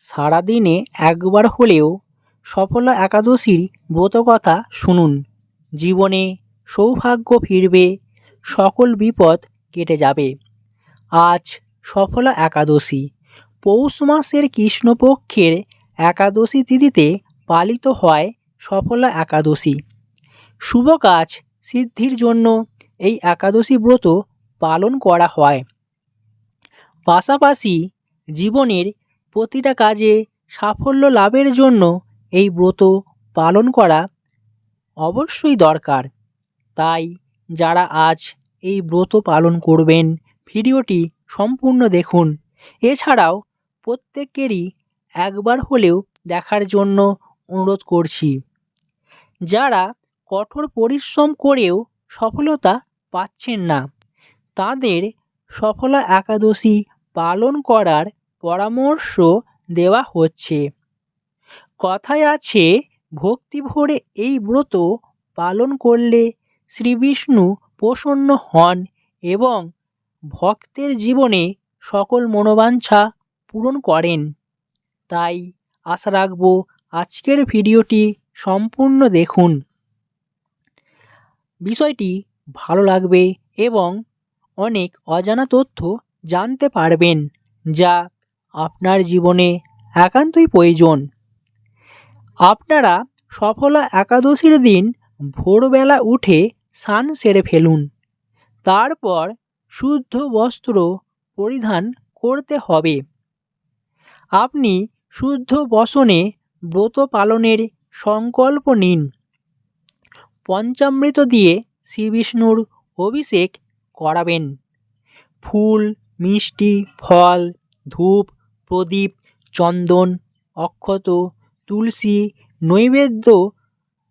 সারাদিনে একবার হলেও সফলা একাদশীর ব্রতকথা শুনুন। জীবনে সৌভাগ্য ফিরবে, সকল বিপদ কেটে যাবে। আজ সফলা একাদশী। পৌষ মাসের কৃষ্ণপক্ষের একাদশী তিথিতে পালিত হয় সফলা একাদশী। শুভ কাজ সিদ্ধির জন্য এই একাদশী ব্রত পালন করা হয়। পাশাপাশি জীবনের প্রতিটা কাজে সাফল্য লাভের জন্য এই ব্রত পালন করা অবশ্যই দরকার। তাই যারা আজ এই ব্রত পালন করবেন, ভিডিওটি সম্পূর্ণ দেখুন। এছাড়াও প্রত্যেকেরই একবার হলেও দেখার জন্য অনুরোধ করছি। যারা কঠোর পরিশ্রম করেও সফলতা পাচ্ছেন না, তাদের সফলা একাদশী পালন করার পরামর্শ দেওয়া হচ্ছে। কথায় আছে, ভক্তি ভরে এই ব্রত পালন করলে শ্রীবিষ্ণু প্রসন্ন হন এবং ভক্তের জীবনে সকল মনোবাঞ্ছা পূরণ করেন। তাই আশা রাখব আজকের ভিডিওটি সম্পূর্ণ দেখুন। বিষয়টি ভালো লাগবে এবং অনেক অজানা তথ্য জানতে পারবেন, যা আপনার জীবনে একান্তই প্রয়োজন। আপনারা সফলা একাদশীর দিন ভোরবেলা উঠে স্নান সেরে ফেলুন। তারপর শুদ্ধ বস্ত্র পরিধান করতে হবে। আপনি শুদ্ধ বসনে ব্রত পালনের সংকল্প নিন। পঞ্চামৃত দিয়ে শ্রীবিষ্ণুর অভিষেক করাবেন। ফুল, মিষ্টি, ফল, ধূপ প্রদীপ, চন্দন, অক্ষত, তুলসী নৈবেদ্য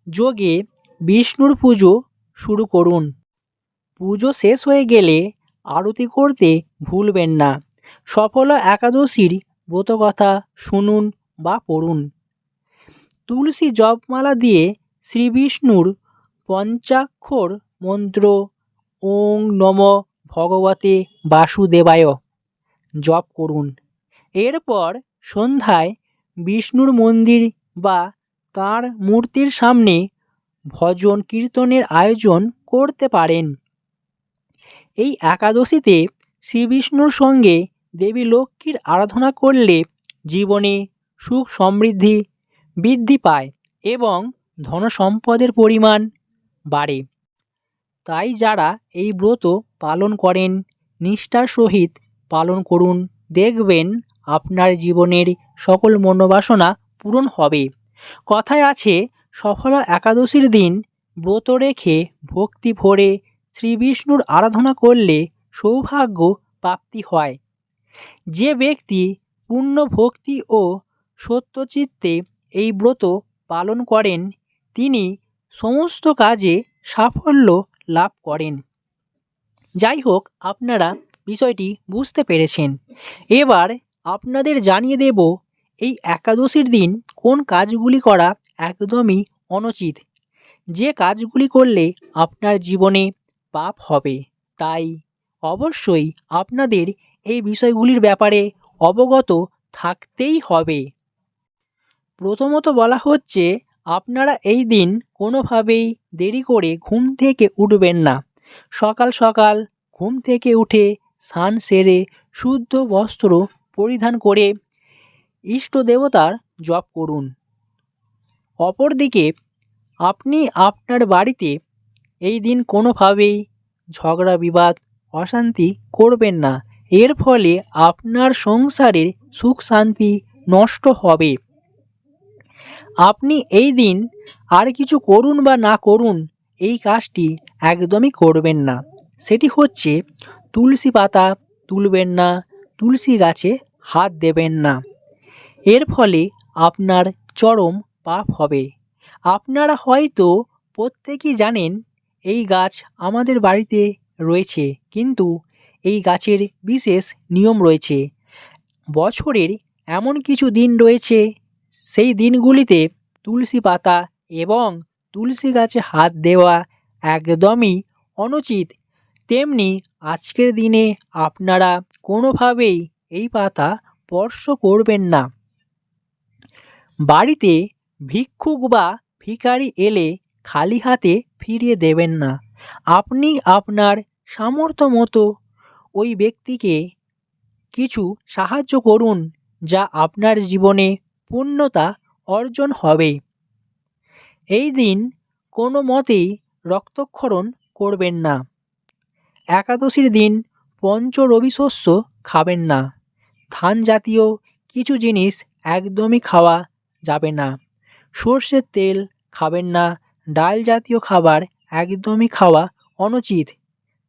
যোগে বিষ্ণুর পুজো শুরু করুন। পুজো শেষ হয়ে গেলে আরতি করতে ভুলবেন না। সফলা একাদশীর ব্রতকথা শুনুন বা পড়ুন। তুলসী জপমালা দিয়ে শ্রী বিষ্ণুর পঞ্চাক্ষর মন্ত্র ওং নম ভগবতে বাসুদেবায় জপ করুন। এরপর সন্ধ্যায় বিষ্ণুর মন্দির বা তাঁর মূর্তির সামনে ভজন কীর্তনের আয়োজন করতে পারেন। এই একাদশীতে শ্রীবিষ্ণুর সঙ্গে দেবী লক্ষ্মীর আরাধনা করলে জীবনে সুখ সমৃদ্ধি বৃদ্ধি পায় এবং ধনসম্পদের পরিমাণ বাড়ে। তাই যারা এই ব্রত পালন করেন, নিষ্ঠার সহিত পালন করুন, দেখবেন আপনার জীবনের সকল মনোবাসনা পূরণ হবে। কথায় আছে, সফলা একাদশীর দিন ব্রত রেখে ভক্তি ভরে শ্রীবিষ্ণুর আরাধনা করলে সৌভাগ্য প্রাপ্তি হয়। যে ব্যক্তি পূর্ণ ভক্তি ও সত্যচিত্তে এই ব্রত পালন করেন, তিনি সমস্ত কাজে সাফল্য লাভ করেন। যাই হোক, আপনারা বিষয়টি বুঝতে পেরেছেন। এবার আপনাদের জানিয়ে দেব এই একাদশীর দিন কোন কাজগুলি করা একদমই অনুচিত। যে কাজগুলি করলে আপনার জীবনে পাপ হবে, তাই অবশ্যই আপনাদের এই বিষয়গুলির ব্যাপারে অবগত থাকতেই হবে। প্রথমত বলা হচ্ছে, আপনারা এই দিন কোনোভাবেই দেরি করে ঘুম থেকে উঠবেন না। সকাল সকাল ঘুম থেকে উঠে স্নান সেরে শুদ্ধ বস্ত্র পরিধান করে ইষ্ট দেবতার জপ করুন। অপরদিকে, আপনি আপনার বাড়িতে এই দিন কোনোভাবেই ঝগড়া, বিবাদ, অশান্তি করবেন না। এর ফলে আপনার সংসারের সুখ, শান্তি নষ্ট হবে। আপনি এই দিন আর কিছু করুন বা না করুন, এই কাজটি একদমই করবেন না। সেটি হচ্ছে তুলসী পাতা তুলবেন না তুলসী গাছে হাত দেবেন না। এর ফলে আপনার চরম পাপ হবে। আপনারা হয়তো প্রত্যেকেই জানেন, এই গাছ আমাদের বাড়িতে রয়েছে, কিন্তু এই গাছের বিশেষ নিয়ম রয়েছে। বছরের এমন কিছু দিন রয়েছে, সেই দিনগুলিতে তুলসী পাতা এবং তুলসী গাছে হাত দেওয়া একদমই অনুচিত। তেমনি আজকের দিনে আপনারা কোনোভাবেই এই পাতা স্পর্শ করবেন না। বাড়িতে ভিক্ষুক বা ভিখারি এলে খালি হাতে ফিরিয়ে দেবেন না। আপনি আপনার সামর্থ্য মতো ওই ব্যক্তিকে কিছু সাহায্য করুন যা আপনার জীবনে পূর্ণতা অর্জন হবে। এই দিন কোনো মতেই রক্তক্ষরণ করবেন না। একাদশীর দিন পঞ্চ রবি শস্য খাবেন না। ধান জাতীয় কিছু জিনিস একদমই খাওয়া যাবে না। সর্ষের তেল খাবেন না। ডাল জাতীয় খাবার একদমই খাওয়া অনুচিত।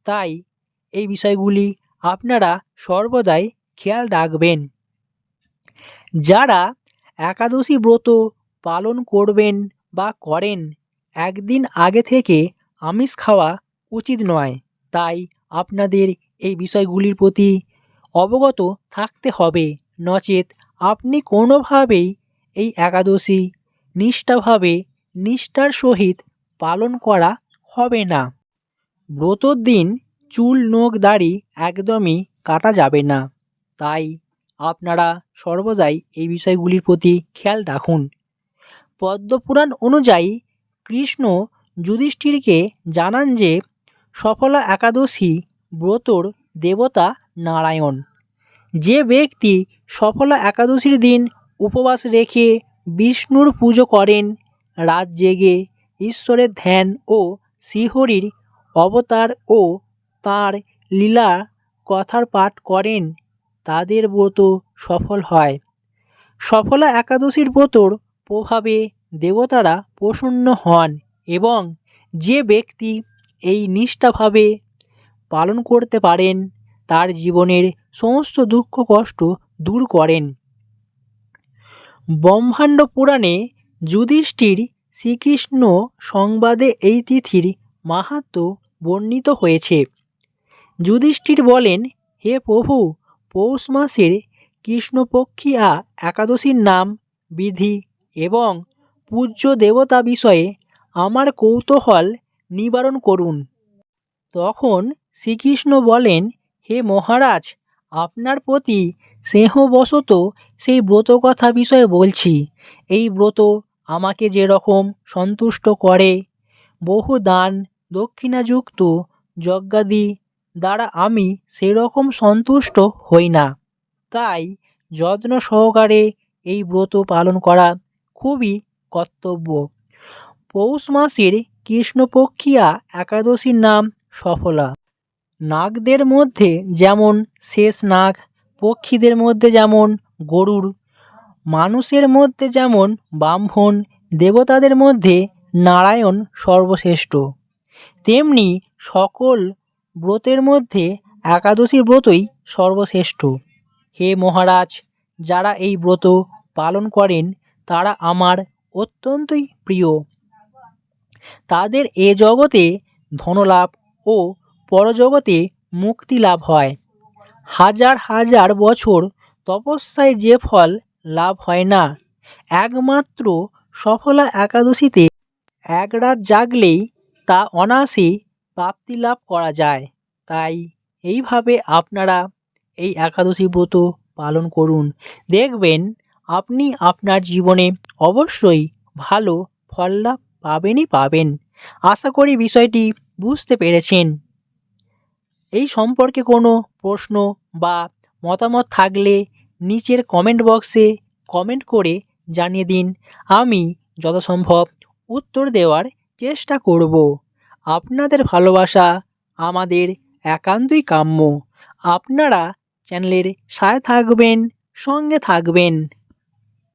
তাই এই বিষয়গুলি আপনারা সর্বদাই খেয়াল রাখবেন। যারা একাদশী ব্রত পালন করবেন বা করেন, একদিন আগে থেকে আমিষ খাওয়া উচিত নয়। তাই আপনাদের এই বিষয়গুলির প্রতি অবগত থাকতে হবে। নচেত আপনি কোনোভাবেই এই একাদশী নিষ্ঠাভাবে নিষ্ঠার সহিত পালন করা হবে না। ব্রতর দিন চুল, নখ, দাড়ি একদমই কাটা যাবে না। তাই আপনারা সর্বদাই এই বিষয়গুলির প্রতি খেয়াল রাখুন। পদ্মপুরাণ অনুযায়ী কৃষ্ণ যুধিষ্ঠিরকে জানান যে, সফলা একাদশী ব্রতর দেবতা নারায়ণ। যে ব্যক্তি সফলা একাদশীর দিন উপবাস রেখে বিষ্ণুর পুজো করেন, রাত জেগে ঈশ্বরের ধ্যান ও শ্রীহরির অবতার ও তাঁর লীলা কথার পাঠ করেন, তাদের ব্রত সফল হয়। সফলা একাদশীর ব্রতর প্রভাবে দেবতারা প্রসন্ন হন এবং যে ব্যক্তি এই নিষ্ঠাভাবে পালন করতে পারেন, তার জীবনের সমস্ত দুঃখ কষ্ট দূর করেন। ব্রহ্মাণ্ড পুরাণে যুধিষ্ঠির শ্রীকৃষ্ণ সংবাদে এই তিথির মাহাত্ম বর্ণিত হয়েছে। যুধিষ্ঠির বলেন, হে প্রভু, পৌষ মাসের কৃষ্ণপক্ষিয়া একাদশীর নাম, বিধি এবং পূজ্য দেবতা বিষয়ে আমার কৌতূহল নিবারণ করুন। তখন শ্রীকৃষ্ণ বলেন, হে মহারাজ, আপনার প্রতি স্নেহবশত সেই ব্রত কথা বিষয়ে বলছি। এই ব্রত আমাকে যেরকম সন্তুষ্ট করে, বহু দান দক্ষিণাযুক্ত যজ্ঞাদি দ্বারা আমি সেরকম সন্তুষ্ট হই না। তাই যত্ন সহকারে এই ব্রত পালন করা খুবই কর্তব্য। পৌষ মাসের কৃষ্ণপক্ষিয়া একাদশীর নাম সফলা। নাগদের মধ্যে যেমন শেষ নাগ, পক্ষীদের মধ্যে যেমন গরুর, মানুষের মধ্যে যেমন ব্রাহ্মণ, দেবতাদের মধ্যে নারায়ণ সর্বশ্রেষ্ঠ। তেমনি সকল ব্রতের মধ্যে একাদশী ব্রতই সর্বশ্রেষ্ঠ। হে মহারাজ, যারা এই ব্রত পালন করেন, তারা আমার অত্যন্তই প্রিয়। তাদের এ জগতে ধনলাভ ও পরজগতে মুক্তি লাভ হয়। হাজার হাজার বছর তপস্যায় যে ফল লাভ হয় না, একমাত্র সফলা একাদশীতে এক রাত জাগলেই তা অনায়াসে প্রাপ্তি লাভ করা যায়। তাই এইভাবে আপনারা এই একাদশী ব্রত পালন করুন। দেখবেন আপনি আপনার জীবনে অবশ্যই ভালো ফল লাভ পাবেনই পাবেন। আশা করি বিষয়টি বুঝতে পেরেছেন। এই সম্পর্কে কোনো প্রশ্ন বা মতামত থাকলে নিচের কমেন্ট বক্সে কমেন্ট করে জানিয়ে দিন। আমি যথাসম্ভব উত্তর দেওয়ার চেষ্টা করব। আপনাদের ভালোবাসা আমাদের একান্তই কাম্য। আপনারা চ্যানেলের সাথে থাকবেন, সঙ্গে থাকবেন।